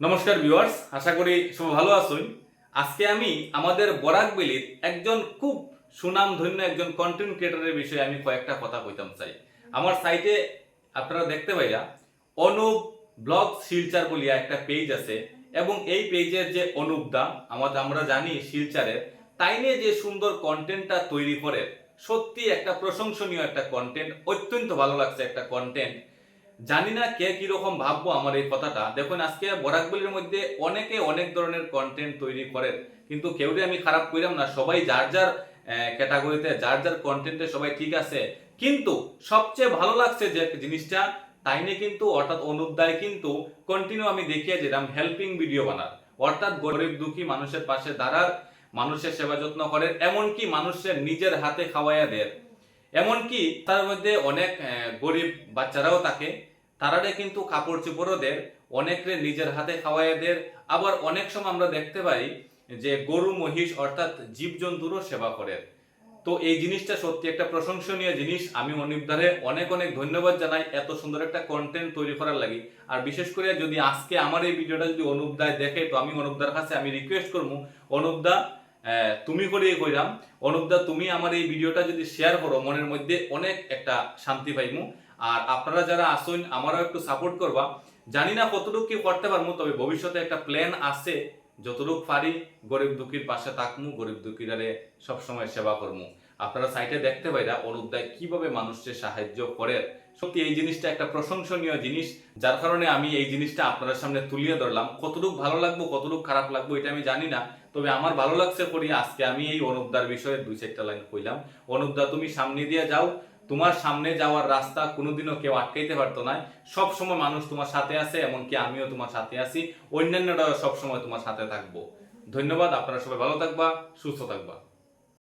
নমস্কার ভিউয়ার্স, আশা করি সব ভালো আছেন। আজকে আমি আমাদের বরাকবেলির একজন খুব সুনাম ধন্য একজন কন্টেন্ট ক্রিয়েটরের বিষয়ে আমি কয়েকটা কথা কইতাম চাই। আমার সাইটে আপনারা দেখতে পাইরা অনুপ ব্লগ শিলচার বলিয়া একটা পেজ আছে এবং এই পেজের যে অনুপ দা আমাদের আমরা জানি শিলচারের, তাই নিয়ে যে সুন্দর কন্টেন্টটা তৈরি করে, সত্যি একটা প্রশংসনীয় একটা কন্টেন্ট অত্যন্ত ভালো লাগছে একটা কন্টেন্ট জানি না কে কীরকম ভাববো আমার এই কথাটা। দেখুন, আজকে বরাকবলির মধ্যে অনেকে অনেক ধরনের কন্টেন্ট তৈরি করেন কিন্তু কেউরে আমি খারাপ কইলাম না। সবাই যার যার ক্যাটাগরিতে যার যার কন্টেন্টে সবাই ঠিক আছে। কিন্তু সবচেয়ে ভালো লাগছে যে জিনিসটা, তাই নিয়ে কিন্তু অর্থাৎ অনুদায় কিন্তু কন্টিনিউ আমি দেখিয়ে যেতাম হেল্পিং ভিডিও বানার। অর্থাৎ গরিব দুঃখী মানুষের পাশে দাঁড়ার, মানুষের সেবা যত্ন করেন এমনকি মানুষের নিজের হাতে খাওয়াইয়া দেয় এমনকি তার মধ্যে অনেক গরিব বাচ্চারাও থাকে। তারারে কিন্তু কাপড় চোপড়ও দেয়, অনেকরে নিজের হাতে খাওয়াইয়া দেয়। আবার অনেক সময় আমরা দেখতে পাই যে গরু, মহিষ অর্থাৎ জীবজন্তুরও সেবা করে তো এই জিনিসটা সত্যি একটা প্রশংসনীয় জিনিস। আমি অনিবদারে অনেক অনেক ধন্যবাদ জানাই এত সুন্দর একটা কন্টেন্ট তৈরি করার লাগি। আর বিশেষ করে যদি আজকে আমার এই ভিডিওটা যদি অনুপদায় দেখে, তো আমি অনুপদার কাছে আমি রিকোয়েস্ট করব অনুপদা তুমি করে কইরাম। অনুপদা, তুমি আমার এই ভিডিওটা যদি শেয়ার করো, মনের মধ্যে অনেক একটা শান্তি পাইমু। আর আপনারা যারা আসুন আমারও একটু সাপোর্ট করবা। জানি না কতটুকু কি করতে পারব তবে ভবিষ্যতে একটা প্ল্যান আছে। যতটুক পারি, গরিব দুঃখীর পাশে থাকমু, গরিব দুঃখীরারে সবসময় সেবা করমু। আপনারা সাইটে দেখতে পাইরা অনুপদায় কীভাবে মানুষকে সাহায্য করে সত্যি এই জিনিসটা একটা প্রশংসনীয় জিনিস, যার কারণে আমি এই জিনিসটা আপনাদের সামনে তুলিয়ে ধরলাম। কতটুকু ভালো লাগবো, কতটুকু খারাপ লাগবো, এটা আমি জানি না। তবে আমার ভালো লাগছে করি, আজকে আমি এই অনুপদার বিষয়ে দুই চারটা লাইন কইলাম। অনুপদা তুমি সামনে দিয়ে যাও। তোমার সামনে যাওয়ার রাস্তা কোনোদিনও কেউ আটকাইতে পারতো না। সব সময় মানুষ তোমার সাথে আছে, এমনকি আমিও তোমার সাথে আছি। অন্যান্যরাও সব সময় তোমার সাথে থাকব। ধন্যবাদ, আপনারা সবাই ভালো থাকবা, সুস্থ থাকবা।